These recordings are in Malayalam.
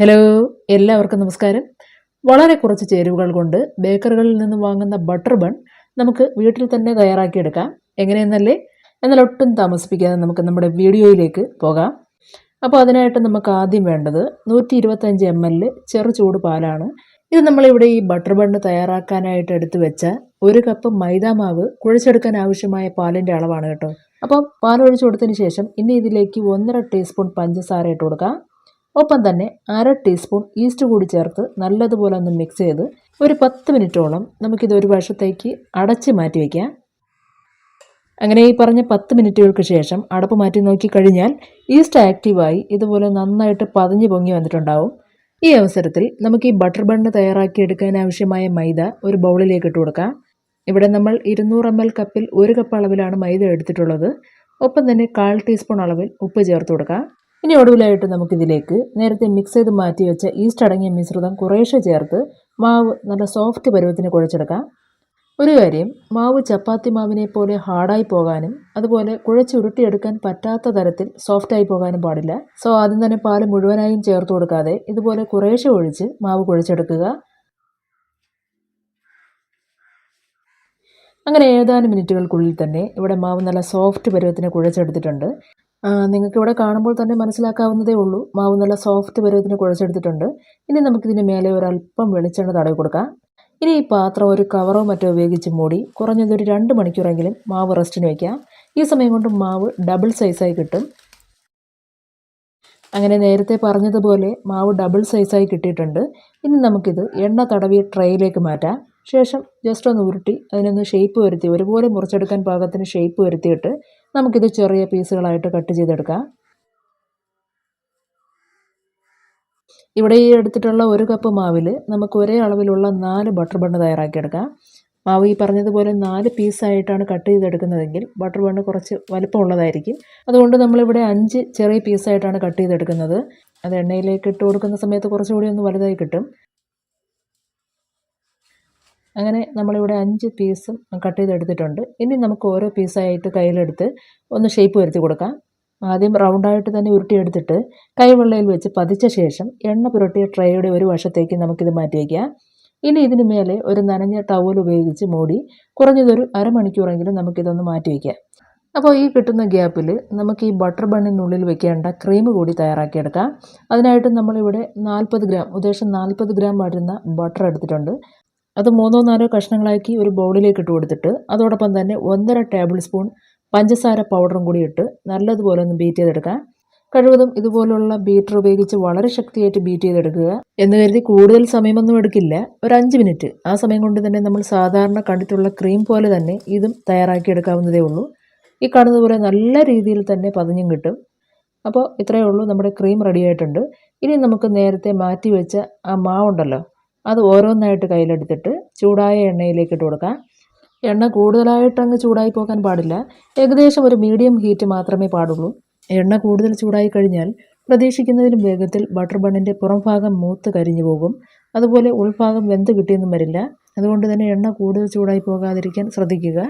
ഹലോ എല്ലാവർക്കും നമസ്കാരം. വളരെ കുറച്ച് ചേരുവകൾ കൊണ്ട് ബേക്കറികളിൽ നിന്ന് വാങ്ങുന്ന ബട്ടർ ബൺ നമുക്ക് വീട്ടിൽ തന്നെ തയ്യാറാക്കിയെടുക്കാം. എങ്ങനെയെന്നല്ലേ? എന്നാൽ ഒട്ടും താമസിപ്പിക്കാതെ നമുക്ക് നമ്മുടെ വീഡിയോയിലേക്ക് പോകാം. അപ്പോൾ അതിനായിട്ട് നമുക്ക് ആദ്യം വേണ്ടത് നൂറ്റി ഇരുപത്തഞ്ച് എം എൽ ചെറു ചൂട് പാലാണ്. ഇത് നമ്മളിവിടെ ഈ ബട്ടർ ബണ്ണ് തയ്യാറാക്കാനായിട്ട് എടുത്തു വെച്ച ഒരു കപ്പ് മൈദാമാവ് കുഴച്ചെടുക്കാൻ ആവശ്യമായ പാലിന്റെ അളവാണ് കേട്ടോ. അപ്പോൾ പാൽ ഒഴിച്ചു കൊടുത്തതിന് ശേഷം ഇനി ഇതിലേക്ക് ഒന്നര ടീസ്പൂൺ പഞ്ചസാര ഇട്ട് കൊടുക്കാം. ഒപ്പം തന്നെ അര ടീസ്പൂൺ ഈസ്റ്റ് കൂടി ചേർത്ത് നല്ലതുപോലെ ഒന്ന് മിക്സ് ചെയ്ത് ഒരു പത്ത് മിനിറ്റോളം നമുക്കിത് ഒരു വശത്തേക്ക് അടച്ച് മാറ്റി വയ്ക്കാം അങ്ങനെ ഈ പറഞ്ഞ പത്ത് മിനിറ്റുകൾക്ക് ശേഷം അടപ്പ് മാറ്റി നോക്കി കഴിഞ്ഞാൽ ഈസ്റ്റ് ആക്റ്റീവായി ഇതുപോലെ നന്നായിട്ട് പതിഞ്ഞു പൊങ്ങി വന്നിട്ടുണ്ടാവും. ഈ അവസരത്തിൽ നമുക്ക് ഈ ബട്ടർ ബണ്ണ് തയ്യാറാക്കി എടുക്കാൻ ആവശ്യമായ മൈദ ഒരു ബൗളിലേക്ക് ഇട്ട് കൊടുക്കാം. ഇവിടെ നമ്മൾ ഇരുന്നൂറ് എം എൽ കപ്പിൽ ഒരു കപ്പ് അളവിലാണ് മൈദ എടുത്തിട്ടുള്ളത്. ഒപ്പം തന്നെ കാൽ ടീസ്പൂൺ അളവിൽ ഉപ്പ് ചേർത്ത് കൊടുക്കാം. ഇനി ഒടുവിലായിട്ട് നമുക്കിതിലേക്ക് നേരത്തെ മിക്സ് ചെയ്ത് മാറ്റി വെച്ച ഈസ്റ്റ് അടങ്ങിയ മിശ്രിതം കുറേശ്ശെ ചേർത്ത് മാവ് നല്ല സോഫ്റ്റ് പരുവത്തിന് കുഴച്ചെടുക്കാം. ഒരു കാര്യം മാവ് ചപ്പാത്തി മാവിനെ പോലെ ഹാർഡായി പോകാനും അതുപോലെ കുഴച്ച് കുഴച്ചുരുട്ടിയെടുക്കാൻ പറ്റാത്ത തരത്തിൽ സോഫ്റ്റായി പോകാനും പാടില്ല. സോ ആദ്യം തന്നെ പാൽ മുഴുവനായും ചേർത്ത് കൊടുക്കാതെ ഇതുപോലെ കുറേശ്ശെ ഒഴിച്ച് മാവ് കുഴച്ചെടുക്കുക. അങ്ങനെ ഏതാനും മിനിറ്റുകൾക്കുള്ളിൽ തന്നെ ഇവിടെ മാവ് നല്ല സോഫ്റ്റ് പരുവത്തിന് കുഴച്ചെടുത്തിട്ടുണ്ട്. നിങ്ങൾക്ക് ഇവിടെ കാണുമ്പോൾ തന്നെ മനസ്സിലാക്കാവുന്നതേ ഉള്ളൂ. മാവ് നല്ല സോഫ്റ്റ് പരുവത്തിന് കുഴച്ചെടുത്തിട്ടുണ്ട്. ഇനി നമുക്കിതിന് മേലെ ഒരല്പം വെളിച്ചെണ്ണ തടവി കൊടുക്കാം. ഇനി ഈ പാത്രം ഒരു കവറോ മറ്റോ ഉപയോഗിച്ച് മൂടി കുറഞ്ഞതൊരു രണ്ട് മണിക്കൂറെങ്കിലും മാവ് റെസ്റ്റിന് വയ്ക്കാം ഈ സമയം കൊണ്ട് മാവ് ഡബിൾ സൈസായി കിട്ടും. അങ്ങനെ നേരത്തെ പറഞ്ഞതുപോലെ മാവ് ഡബിൾ സൈസായി കിട്ടിയിട്ടുണ്ട്. ഇനി നമുക്കിത് എണ്ണ തടവി ട്രേയിലേക്ക് മാറ്റാം. ശേഷം ജസ്റ്റ് ഒന്ന് ഉരുട്ടി അതിനൊന്ന് ഷേപ്പ് വരുത്തി ഒരുപോലെ മുറിച്ചെടുക്കാൻ പാകത്തിന് ഷേപ്പ് വരുത്തിയിട്ട് നമുക്കിത് ചെറിയ പീസുകളായിട്ട് കട്ട് ചെയ്തെടുക്കാം. ഇവിടെ ഈ എടുത്തിട്ടുള്ള ഒരു കപ്പ് മാവിൽ നമുക്ക് ഒരേ അളവിലുള്ള നാല് ബട്ടർ ബണ്ണ് തയ്യാറാക്കിയെടുക്കാം. മാവ് ഈ പറഞ്ഞതുപോലെ നാല് പീസായിട്ടാണ് കട്ട് ചെയ്തെടുക്കുന്നതെങ്കിൽ ബട്ടർ ബണ്ണ് കുറച്ച് വലുപ്പമുള്ളതായിരിക്കും. അതുകൊണ്ട് നമ്മളിവിടെ അഞ്ച് ചെറിയ പീസായിട്ടാണ് കട്ട് ചെയ്തെടുക്കുന്നത്. അത് എണ്ണയിലേക്ക് ഇട്ട് കൊടുക്കുന്ന സമയത്ത് കുറച്ചുകൂടി ഒന്ന് വലുതായി കിട്ടും. അങ്ങനെ നമ്മളിവിടെ അഞ്ച് പീസും കട്ട് ചെയ്തെടുത്തിട്ടുണ്ട്. ഇനി നമുക്ക് ഓരോ പീസായിട്ട് കയ്യിലെടുത്ത് ഒന്ന് ഷേപ്പ് വരുത്തി കൊടുക്കാം. ആദ്യം റൗണ്ടായിട്ട് തന്നെ ഉരുട്ടിയെടുത്തിട്ട് കൈവെള്ളയിൽ വെച്ച് പതിച്ച ശേഷം എണ്ണ പുരട്ടിയ ട്രേയുടെ ഒരു വശത്തേക്ക് നമുക്കിത് മാറ്റി വയ്ക്കാം ഇനി ഇതിന് മേലെ ഒരു നനഞ്ഞ ടവൽ ഉപയോഗിച്ച് മൂടി കുറഞ്ഞതൊരു അരമണിക്കൂറെങ്കിലും നമുക്കിതൊന്ന് മാറ്റി വയ്ക്കാം അപ്പോൾ ഈ കിട്ടുന്ന ഗ്യാപ്പിൽ നമുക്ക് ഈ ബട്ടർ ബണ്ണിനുള്ളിൽ വെക്കേണ്ട ക്രീം കൂടി തയ്യാറാക്കിയെടുക്കാം. അതിനായിട്ട് നമ്മളിവിടെ നാൽപ്പത് ഗ്രാം ഉദ്ദേശം നാൽപ്പത് ഗ്രാം വരുന്ന ബട്ടർ എടുത്തിട്ടുണ്ട്. അത് മൂന്നോ നാലോ കഷ്ണങ്ങളാക്കി ഒരു ബൗളിലേക്ക് ഇട്ട് കൊടുത്തിട്ട് അതോടൊപ്പം തന്നെ ഒന്നര ടേബിൾ സ്പൂൺ പഞ്ചസാര പൗഡറും കൂടി ഇട്ട് നല്ലതുപോലെ ഒന്ന് ബീറ്റ് ചെയ്തെടുക്കാം. കഴിവതും ഇതുപോലുള്ള ബീറ്റർ ഉപയോഗിച്ച് വളരെ ശക്തിയായിട്ട് ബീറ്റ് ചെയ്തെടുക്കുക എന്ന് കരുതി കൂടുതൽ സമയമൊന്നും എടുക്കില്ല. ഒരു അഞ്ച് മിനിറ്റ് ആ സമയം കൊണ്ട് തന്നെ നമ്മൾ സാധാരണ കണ്ടിട്ടുള്ള ക്രീം പോലെ തന്നെ ഇതും തയ്യാറാക്കി എടുക്കാവുന്നതേ ഉള്ളൂ. ഈ കാണുന്നതുപോലെ നല്ല രീതിയിൽ തന്നെ പതിഞ്ഞും കിട്ടും. അപ്പോൾ ഇത്രയേ ഉള്ളൂ. നമ്മുടെ ക്രീം റെഡി ആയിട്ടുണ്ട്. ഇനി നമുക്ക് നേരത്തെ മാറ്റി വെച്ച ആ മാവുണ്ടല്ലോ. അത് ഓരോന്നായിട്ട് കയ്യിലെടുത്തിട്ട് ചൂടായ എണ്ണയിലേക്ക് ഇട്ട് കൊടുക്കാം. എണ്ണ കൂടുതലായിട്ട് അങ്ങ് ചൂടായി പോകാൻ പാടില്ല. ഏകദേശം ഒരു മീഡിയം ഹീറ്റ് മാത്രമേ പാടുള്ളൂ. എണ്ണ കൂടുതൽ ചൂടായി കഴിഞ്ഞാൽ പ്രതീക്ഷിക്കുന്നതിലും വേഗത്തിൽ ബട്ടർ ബണ്ണിന്റെ പുറം ഭാഗം മൂത്ത് കരിഞ്ഞു പോകും. അതുപോലെ ഉൾഭാഗം വെന്ത് കിട്ടിയൊന്നും വരില്ല. അതുകൊണ്ട് തന്നെ എണ്ണ കൂടുതൽ ചൂടായി പോകാതിരിക്കാൻ ശ്രദ്ധിക്കുക.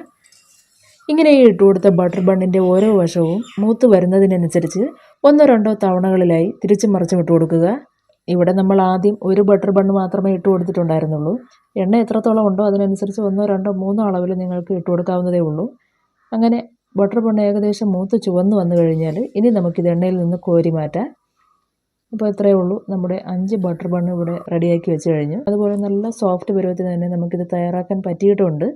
ഇങ്ങനെ ഇട്ട് കൊടുത്ത ബട്ടർ ബണ്ണിന്റെ ഓരോ വശവും മൂത്ത് വരുന്നതിനനുസരിച്ച് ഒന്നോ രണ്ടോ തവണകളിലായി തിരിച്ചും മറിച്ചും ഇട്ട് കൊടുക്കുക. ഇവിടെ നമ്മൾ ആദ്യം ഒരു ബട്ടർ ബണ്ണ് മാത്രമേ ഇട്ട് കൊടുത്തിട്ടുണ്ടായിരുന്നുള്ളൂ. എണ്ണ എത്രത്തോളം ഉണ്ടോ അതിനനുസരിച്ച് ഒന്നോ രണ്ടോ മൂന്നോ അളവിൽ നിങ്ങൾക്ക് ഇട്ട് കൊടുക്കാവുന്നതേ ഉള്ളൂ. അങ്ങനെ ബട്ടർ ബണ്ണ് ഏകദേശം മൂത്ത് ചുവന്ന് വന്നു കഴിഞ്ഞാൽ ഇനി നമുക്കിത് എണ്ണയിൽ നിന്ന് കോരി മാറ്റാം. അപ്പോൾ ഇത്രയേ ഉള്ളൂ. നമ്മുടെ അഞ്ച് ബട്ടർ ബണ്ണ് ഇവിടെ റെഡിയാക്കി വെച്ച് കഴിഞ്ഞു. അതുപോലെ നല്ല സോഫ്റ്റ് പരുവത്തിന് തന്നെ നമുക്കിത് തയ്യാറാക്കാൻ പറ്റിയിട്ടുണ്ട്.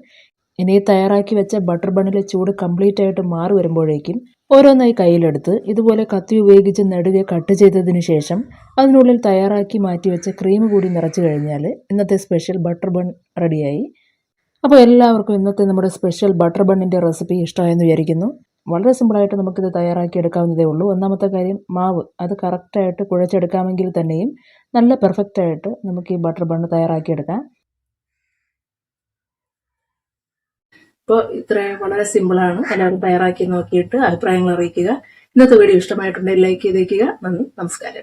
ഇനി തയ്യാറാക്കി വെച്ച ബട്ടർ ബണ്ണിലെ ചൂട് കംപ്ലീറ്റ് ആയിട്ട് മാറി വരുമ്പോഴേക്കും ഓരോന്നായി കയ്യിലെടുത്ത് ഇതുപോലെ കത്തി ഉപയോഗിച്ച് നെടുകെ കട്ട് ചെയ്തതിന് ശേഷം അതിനുള്ളിൽ തയ്യാറാക്കി മാറ്റി വെച്ച ക്രീം കൂടി നിറച്ചു കഴിഞ്ഞാൽ ഇന്നത്തെ സ്പെഷ്യൽ ബട്ടർ ബൺ റെഡിയായി അപ്പോൾ എല്ലാവർക്കും ഇന്നത്തെ നമ്മുടെ സ്പെഷ്യൽ ബട്ടർ ബണ്ണിന്റെ റെസിപ്പി ഇഷ്ടമായെന്ന് വിചാരിക്കുന്നു. വളരെ സിമ്പിളായിട്ട് നമുക്കിത് തയ്യാറാക്കി എടുക്കാവുന്നതേ ഉള്ളൂ. ഒന്നാമത്തെ കാര്യം മാവ്. അത് കറക്റ്റായിട്ട് കുഴച്ചെടുക്കാമെങ്കിൽ തന്നെയും നല്ല പെർഫെക്റ്റായിട്ട് നമുക്ക് ഈ ബട്ടർ ബണ്ണ് തയ്യാറാക്കിയെടുക്കാം ഇപ്പോൾ ഇത്ര വളരെ സിമ്പിളാണ് എല്ലാവരും തയ്യാറാക്കി നോക്കിയിട്ട് അഭിപ്രായങ്ങൾ അറിയിക്കുക. ഇന്നത്തെ വീഡിയോ ഇഷ്ടമായിട്ടുണ്ടെങ്കിൽ ലൈക്ക് ചെയ്തേക്കുക. നന്ദി. നമസ്കാരം.